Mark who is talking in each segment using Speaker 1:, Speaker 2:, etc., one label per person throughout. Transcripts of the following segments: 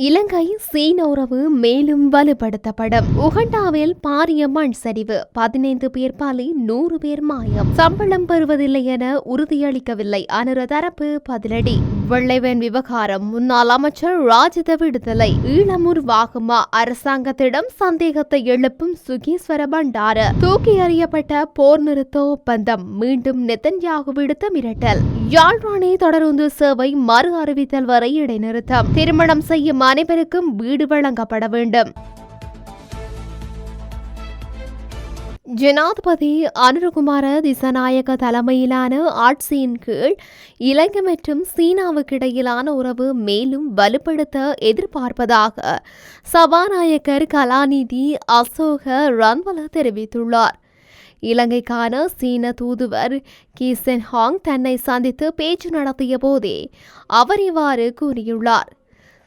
Speaker 1: இலங்கை சீன உறவு மேலும் வலுப்படுத்தப்படும். உகண்டாவில் பாரிய மண் சரிவு. பதினைந்து பேர் பாலி நூறு பேர் மாயம். சம்பளம் பெறுவதில்லை என உறுதியளிக்கவில்லை. அனுர தரப்பு பதிலடி. வெள்ளைவன் விவகாரம். முன்னாள் அமைச்சர் ராஜித விடுதலை. ஈழமூர் வாகுமா. அரசாங்கத்திடம் சந்தேகத்தை எழுப்பும் சுகீஸ்வர பண்டார. தூக்கி அறியப்பட்ட போர் நிறுத்த ஒப்பந்தம். மீண்டும் நெத்தன்யாகு விடுத்த மிரட்டல். யாழ்ப்பாணை தொடருந்து சேவை மறு அறிவித்தல் வரை இடைநிறுத்தம். திருமணம் செய்யும் அனைவருக்கும் வீடு வழங்கப்பட வேண்டும். ஜனாதிபதி அனுரகுமார திசநாயக தலைமையிலான ஆட்சியின் கீழ் இலங்கை மற்றும் சீனாவுக்கு இடையிலான உறவு மேலும் வலுப்படுத்த எதிர்பார்ப்பதாக சபாநாயகர் கலாநிதி அசோக ரன்வல தெரிவித்துள்ளார். இலங்கைக்கான சீன தூதுவர் கீசென் ஹாங் தன்னை சந்தித்து பேச்சு நடத்திய போதே அவர் இவ்வாறு கூறியுள்ளார்.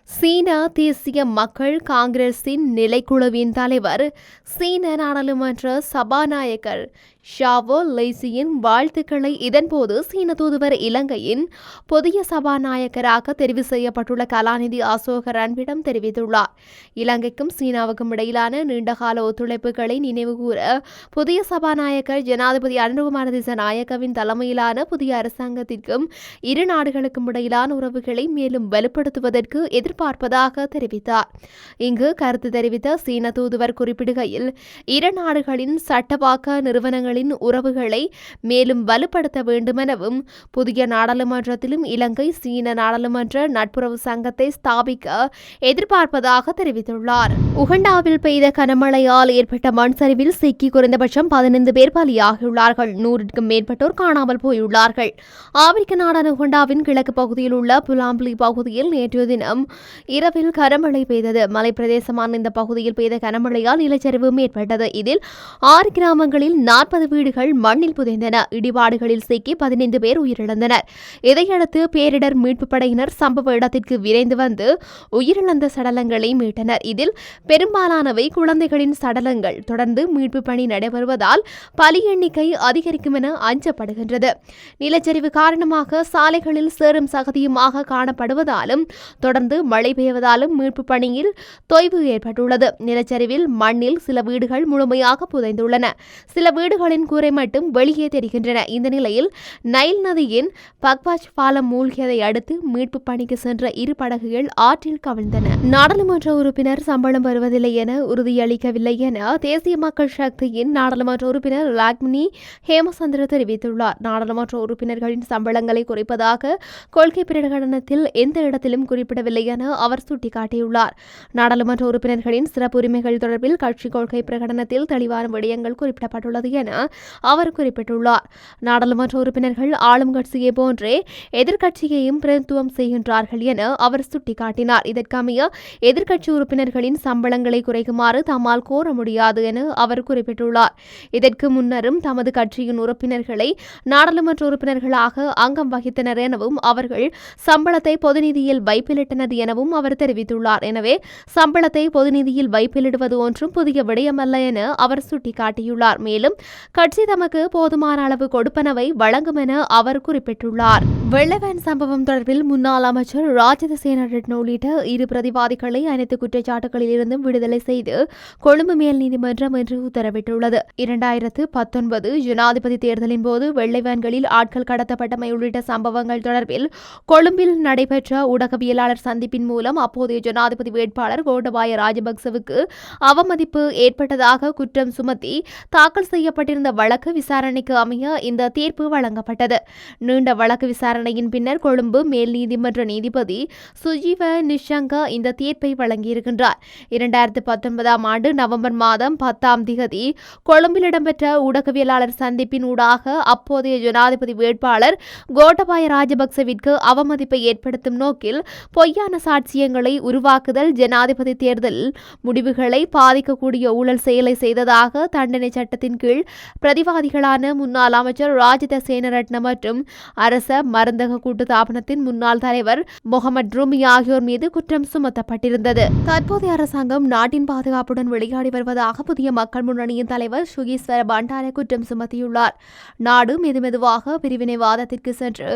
Speaker 1: சீனா தேசிய மக்கள் காங்கிரஸின் நிலைக்குழுவின் தலைவர் சீன நாடாளுமன்ற சபாநாயகர் ஷாவோ லேசியின் வாழ்த்துக்களை இதன்போது சீன தூதுவர் இலங்கையின் புதிய சபாநாயகராக தெரிவு செய்யப்பட்டுள்ள கலாநிதி அசோக ரன்பிடம் தெரிவித்துள்ளார். இலங்கைக்கும் சீனாவுக்கும் இடையிலான நீண்டகால ஒத்துழைப்புகளை நினைவுகூர புதிய சபாநாயகர் ஜனாதிபதி அனுகுமார திசநாயகவின் தலைமையிலான புதிய அரசாங்கத்திற்கும் இரு நாடுகளுக்கும் இடையிலான உறவுகளை மேலும் வலுப்படுத்துவதற்கு எதிர்பார்ப்பதாக தெரிவித்தார். இங்கு கருத்து தெரிவித்த சீன தூதுவர் குறிப்பிடுகையில் இரு நாடுகளின் சட்டவாக்க நிறுவனங்களின் உறவுகளை மேலும் வலுப்படுத்த வேண்டுமெனவும் புதிய நாடாளுமன்றத்திலும் இலங்கை சீன நாடாளுமன்ற நட்புறவு சங்கத்தை ஸ்தாபிக்க எதிர்பார்ப்பதாக தெரிவித்துள்ளார். உகண்டாவில் பெய்த கனமழையால் ஏற்பட்ட மண் சரிவில் சிக்கி குறைந்தபட்சம் பதினைந்து பேர் பலியாகியுள்ளார்கள். நூறுக்கும் மேற்பட்டோர் காணாமல் போயுள்ளார்கள். ஆப்பிரிக்க நாடான உகண்டாவின் கிழக்கு பகுதியில் உள்ள புலாம்பிலி பகுதியில் நேற்றைய தினம் இரவில் கனமழை பெய்தது. மலைப்பிரதேசமான இந்த பகுதியில் பெய்த கனமழையால் நிலச்சரிவும் ஏற்பட்டது இதில் ஆறு கிராமங்களில் நாற்பது வீடுகள் மண்ணில் புதைந்தன. இடிபாடுகளில் சிக்கி பதினைந்து பேர் உயிரிழந்தனர். இதையடுத்து பேரிடர் மீட்புப் படையினர் சம்பவ இடத்திற்கு விரைந்து வந்து உயிரிழந்த சடலங்களை மீட்டனர். இதில் பெரும்பாலானவை குழந்தைகளின் சடலங்கள். தொடர்ந்து மீட்பு பணி நடைபெறுவதால் பலி எண்ணிக்கை அதிகரிக்கும் என அஞ்சப்படுகின்றது. நிலச்சரிவு காரணமாக சாலைகளில் சேறும் சகதியுமாக காணப்படுவதாலும் தொடர்ந்து மழை பெய்வதாலும் மீட்பு பணியில் தொய்வு ஏற்பட்டுள்ளது. நிலச்சரிவில் மண்ணில் சில வீடுகள் முழுமையாக புதைந்துள்ளன. சில வீடுகளின் கூரை மட்டும் வெளியே தெரிகின்றன. இந்த நிலையில் நைல் நதியின் பக்வாஜ் பாலம் மூழ்கியதை அடுத்து மீட்பு பணிக்கு சென்ற இரு படகுகள் ஆற்றில் கவிழ்ந்தன. நாடாளுமன்ற உறுப்பினர் சம்பளம் வருவதில்லை என உறுதியளிக்கவில்லை என தேசிய மக்கள் சக்தியின் நாடாளுமன்ற உறுப்பினர் லாக்மினி ஹேமசந்திர தெரிவித்துள்ளார். நாடாளுமன்ற உறுப்பினர்களின் சம்பளங்களை குறைப்பதாக கொள்கை பிரகடனத்தில் எந்த இடத்திலும் குறிப்பிடவில்லை என அவர் சுட்டிக்காட்டியுள்ளார். நாடாளுமன்ற உறுப்பினர்களின் சிறப்பு உரிமைகள் தொடர்பில் கட்சி கொள்கை பிரகடனத்தில் தெளிவான விடயங்கள் குறிப்பிடப்பட்டுள்ளது என அவர் குறிப்பிட்டுள்ளார். நாடாளுமன்ற உறுப்பினர்கள் ஆளும் கட்சியை போன்றே எதிர்க்கட்சியையும் பிரதித்துவம் செய்கின்றார்கள் என அவர் சுட்டிக்காட்டினார். இதற்கமைய எதிர்க்கட்சி உறுப்பினர்களின் சம்பளங்களை குறைக்குமாறு தம்மால் கோர முடியாது என அவர் குறிப்பிட்டுள்ளார். இதற்கு முன்னரும் தமது கட்சியின் உறுப்பினர்களை நாடாளுமன்ற உறுப்பினர்களாக அங்கம் வகித்தனர் எனவும் அவர்கள் சம்பளத்தை பொதுநிதியில் வைப்பிலிட்டனர் எனவும் அவர் தெரிவித்துள்ளார். எனவே சம்பளத்தை பொதுநிதியில் வைப்பிலிடுவது ஒன்றும் புதிய விடயமல்ல என அவர் சுட்டிக்காட்டியுள்ளார். மேலும் கட்சி தமக்கு போதுமான அளவு கொடுப்பனவை வழங்கும் என அவர் குறிப்பிட்டுள்ளார். வெள்ளவேன் சம்பவம் தொடர்பில் முன்னாள் அமைச்சர் ராஜதசேன சேனரட்ன உள்ளிட்ட இரு பிரதிவாதிகளை அனைத்து குற்றச்சாட்டுகளில் இருந்தும் விடுதலை செய்து கொழும்பு மேல் நீதிமன்றம் இன்று உத்தரவிட்டுள்ளது. இரண்டாயிரத்து பத்தொன்பது ஜனாதிபதி தேர்தலின் போது வெள்ளை வேன்களில் ஆட்கள் கடத்தப்பட்டமை உள்ளிட்ட சம்பவங்கள் தொடர்பில் கொழும்பில் நடைபெற்ற ஊடகவியலாளர் அறிவிப்பின் மூலம் அப்போதைய ஜனாதிபதி வேட்பாளர் கோட்டபாய ராஜபக்சவுக்கு அவமதிப்பு ஏற்பட்டதாக குற்றம் சுமத்தி தாக்கல் செய்யப்பட்டிருந்த வழக்கு விசாரணைக்கு அமைய இந்த தீர்ப்பு வழங்கப்பட்டது. நீண்ட வழக்கு விசாரணையின் பின்னர் கொழும்பு மேல் நீதிமன்ற நீதிபதி சுஜீவ நிஷங்கா இந்த தீர்ப்பை வழங்கியிருக்கின்றார். இரண்டாயிரத்து பத்தொன்பதாம் ஆண்டு நவம்பர் மாதம் பத்தாம் திகதி கொழும்பில் இடம்பெற்ற ஊடகவியலாளர் சந்திப்பின் ஊடாக அப்போதைய ஜனாதிபதி வேட்பாளர் கோட்டபாய ராஜபக்சவிற்கு அவமதிப்பை ஏற்படுத்தும் நோக்கில் பொய்யான சாட்சியங்களை உருவாக்குதல் ஜனாதிபதி தேர்தல் முடிவுகளை பாதிக்கக்கூடிய ஊழல் செயலை செய்ததாக தண்டனை சட்டத்தின் கீழ் பிரதிவாதிகளான முன்னாள் அமைச்சர் ராஜித சேனரட்ன மற்றும் அரச மருந்தக கூட்டுத்தாபனத்தின் முன்னாள் தலைவர் முகமது ரூமி ஆகியோர் மீது குற்றம் சுமத்தப்பட்டிருந்தது. தற்போதைய அரசாங்கம் நாட்டின் பாதுகாப்புடன் விளையாடி வருவதாக புதிய மக்கள் முன்னணியின் தலைவர் சுகீஸ்வர பண்டார குற்றம் சுமத்தியுள்ளார். நாடு மெதுமெதுவாக பிரிவினைவாதத்திற்கு சென்று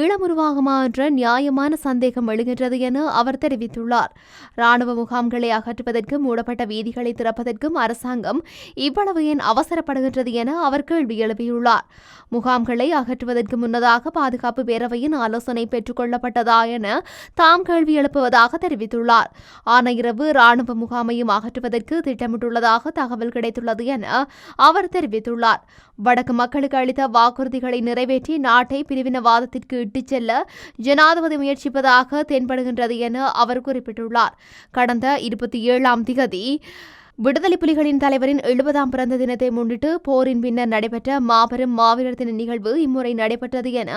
Speaker 1: ஈழமுருவாகுமா என்ற நியாயமான சந்தேகம் எழுகின்றது என அவர் தெரிவித்துள்ளார். ராணுவ முகாம்களை அகற்றுவதற்கு மூடப்பட்ட வீதிகளை திறப்பதற்கும் அரசாங்கம் இவ்வளவு ஏன் அவசரப்படுகின்றது என அவர் கேள்வி எழுப்பியுள்ளார். முகாம்களை அகற்றுவதற்கு முன்னதாக பாதுகாப்பு பேரவையின் ஆலோசனை பெற்றுக் கொள்ளப்பட்டதா என தாம் கேள்வி எழுப்புவதாக தெரிவித்துள்ளார். ஆனையிரவு ராணுவ முகாமையும் அகற்றுவதற்கு திட்டமிட்டுள்ளதாக தகவல் கிடைத்துள்ளது என அவர் தெரிவித்துள்ளார். வடக்கு மக்களுக்கு அளித்த வாக்குறுதிகளை நிறைவேற்றி நாட்டை பிரிவினவாதத்திற்கு இட்டுச் செல்ல ஜனாதிபதி முயற்சிப்பதாக தென்படுகின்றது என அவர் குறிப்பிட்டுள்ளார். கடந்த இருபத்தி ஏழாம் திகதி விடுதலை புலிகளின் தலைவரின் எழுபதாம் பிறந்த தினத்தை முன்னிட்டு போரின் பின்னர் நடைபெற்ற மாபெரும் மாவீரர் தின நிகழ்வு இம்முறை நடைபெற்றது என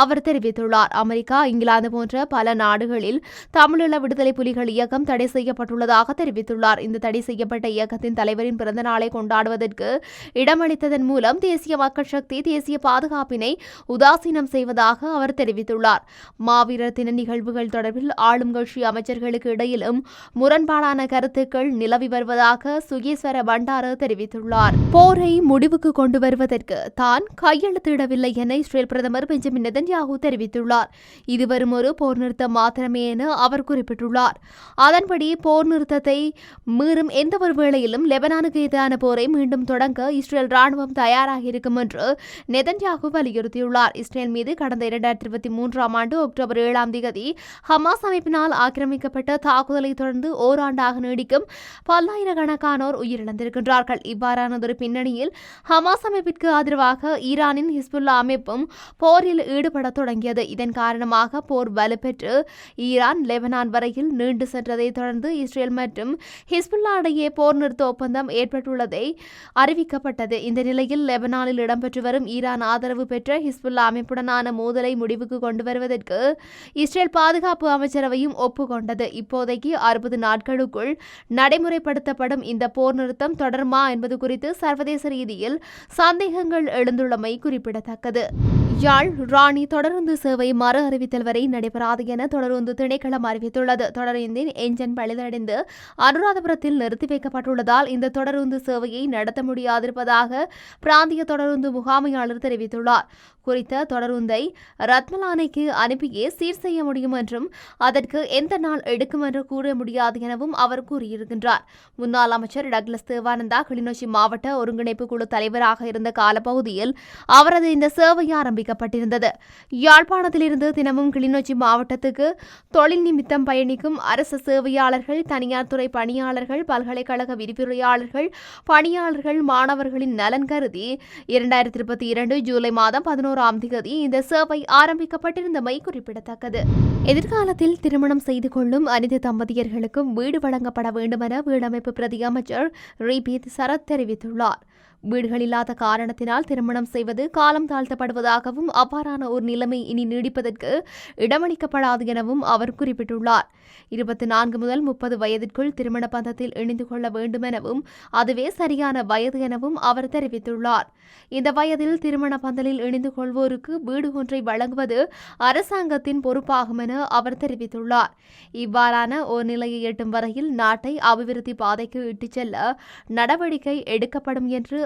Speaker 1: அவர் தெரிவித்துள்ளார். அமெரிக்கா இங்கிலாந்து போன்ற பல நாடுகளில் தமிழீழ விடுதலை புலிகள் இயக்கம் தடை செய்யப்பட்டுள்ளதாக தெரிவித்துள்ளார். இந்த தடை செய்யப்பட்ட இயக்கத்தின் தலைவரின் பிறந்த நாளை கொண்டாடுவதற்கு இடமளித்ததன் மூலம் தேசிய மக்கள் சக்தி தேசிய பாதுகாப்பினை உதாசீனம் செய்வதாக அவர் தெரிவித்துள்ளார். மாவீரர் தின நிகழ்வுகள் தொடர்பில் ஆளும் கட்சி அமைச்சர்களுக்கு இடையிலும் முரண்பாடான கருத்துக்கள் நிலவி வருவதாக சுகீஸ்வர பண்டார தெரிவித்துள்ளார். போரை முடிவுக்கு கொண்டு வருவதற்கு தான் கையெழுத்திடவில்லை என இஸ்ரேல் பிரதமர் பெஞ்சமின் நெதன்யாகு தெரிவித்துள்ளார். இது வரும் ஒரு போர் நிறுத்தம் மாத்திரமே என அவர் குறிப்பிட்டுள்ளார். அதன்படி போர் நிறுத்தத்தை மீறும் எந்த ஒரு வேளையிலும் லெபனானுக்கு எதிரான போரை மீண்டும் தொடங்க இஸ்ரேல் ராணுவம் தயாராக இருக்கும் என்று நெதன்யாகு வலியுறுத்தியுள்ளார். இஸ்ரேல் மீது கடந்த இரண்டாயிரத்தி இருபத்தி மூன்றாம் ஆண்டு அக்டோபர் ஏழாம் தேதி ஹமாஸ் அமைப்பினால் ஆக்கிரமிக்கப்பட்ட தாக்குதலை தொடர்ந்து ஓராண்டாக நீடிக்கும் பல்லாயிரக்கணக்கானோர் உயிரிழந்திருக்கின்றார்கள். இவ்வாறானதொரு பின்னணியில் ஹமாஸ் அமைப்பிற்கு ஆதரவாக ஈரானின் ஹிஸ்புல்லா அமைப்பும் போரில் ஈடுபட தொடங்கியது. இதன் காரணமாக போர் வலுப்பெற்று ஈரான் லெபனான் வரையில் நீண்டு சென்றதை தொடர்ந்து இஸ்ரேல் மற்றும் ஹிஸ்புல்லா இடையே போர் நிறுத்த ஒப்பந்தம் ஏற்பட்டுள்ளதை அறிவிக்கப்பட்டது. இந்த நிலையில் லெபனானில் இடம்பெற்று வரும் ஈரான் ஆதரவு பெற்ற ஹிஸ்புல்லா அமைப்புடனான மோதலை முடிவுக்கு கொண்டு வருவதற்கு இஸ்ரேல் பாதுகாப்பு அமைச்சரவையும் ஒப்புக்கொண்டது. இப்போதைக்கு அறுபது நாட்களுக்குள் நடைமுறைப்படுத்தப்படும் இந்த போர் நிறுத்தம் தொடருமா என்பது குறித்து சர்வதேச ரீதியில் சந்தேகங்கள் எழுந்துள்ளமை குறிப்பிடத்தக்கது. யாழ் ராணி தொடருந்து சேவை மறு அறிவித்தல் வரை நடைபெறாது என தொடருந்து திணைக்களம் அறிவித்துள்ளது. தொடருந்தின் என்ஜின் பழுதடைந்து அனுராதபுரத்தில் நிறுத்தி வைக்கப்பட்டுள்ளதால் இந்த தொடருந்து சேவையை நடத்த முடியாதிருப்பதாக பிராந்திய தொடருந்து முகாமையாளர் தெரிவித்துள்ளார். குறித்த தொடருந்தை ரத்மலானைக்கு அனுப்பியே சீர் செய்ய முடியும் என்றும் அதற்கு எந்த நாள் எடுக்கும் என்று கூற முடியாது எனவும் அவர் கூறியிருக்கின்றார். முன்னாள் அமைச்சர் டக்ளஸ் தேவானந்தா கிளிநொச்சி மாவட்ட ஒருங்கிணைப்பு குழு தலைவராக இருந்த காலப்பகுதியில் அவரது இந்த சேவை ஆரம்பிக்கப்பட்டிருந்தது யாழ்ப்பாணத்திலிருந்து தினமும் கிளிநொச்சி மாவட்டத்துக்கு தொழில் நிமித்தம் பயணிக்கும் அரசு சேவையாளர்கள் தனியார் துறை பணியாளர்கள் பல்கலைக்கழக விரிவுரையாளர்கள் பணியாளர்கள் மாணவர்களின் நலன் கருதி இரண்டாயிரத்தி இருபத்தி இரண்டு ஜூலை மாதம் பதினோராம் தேதி இந்த சேவை ஆரம்பிக்கப்பட்டிருந்தமை குறிப்பிடத்தக்கது. எதிர்காலத்தில் திருமணம் செய்து கொள்ளும் அனைத்து தம்பதியர்களுக்கும் வீடு வழங்கப்பட வேண்டுமென வீடமைப்பு பிரதி அமைச்சர் ரீபீத் சரத் தெரிவித்துள்ளார். வீடுகள் இல்லாத காரணத்தினால் திருமணம் செய்வது காலம் தாழ்த்தப்படுவதாகவும் அவ்வாறான ஒரு நிலைமை இனி நீடிப்பதற்கு இடமளிக்கப்படாது எனவும் அவர் குறிப்பிட்டுள்ளார். இருபத்தி நான்கு முதல் முப்பது வயதிற்குள் திருமண பந்தத்தில் இணைந்து கொள்ள வேண்டும் எனவும் அதுவே சரியான வயது எனவும் அவர் தெரிவித்துள்ளார். இந்த வயதில் திருமண பந்தலில் இணைந்து கொள்வோருக்கு வீடு ஒன்றை வழங்குவது அரசாங்கத்தின் பொறுப்பாகும் என அவர் தெரிவித்துள்ளார். இவ்வாறான ஒரு நிலையை எட்டும் வரையில் நாட்டை அபிவிருத்தி பாதைக்கு இட்டுச் செல்ல நடவடிக்கை எடுக்கப்படும் என்று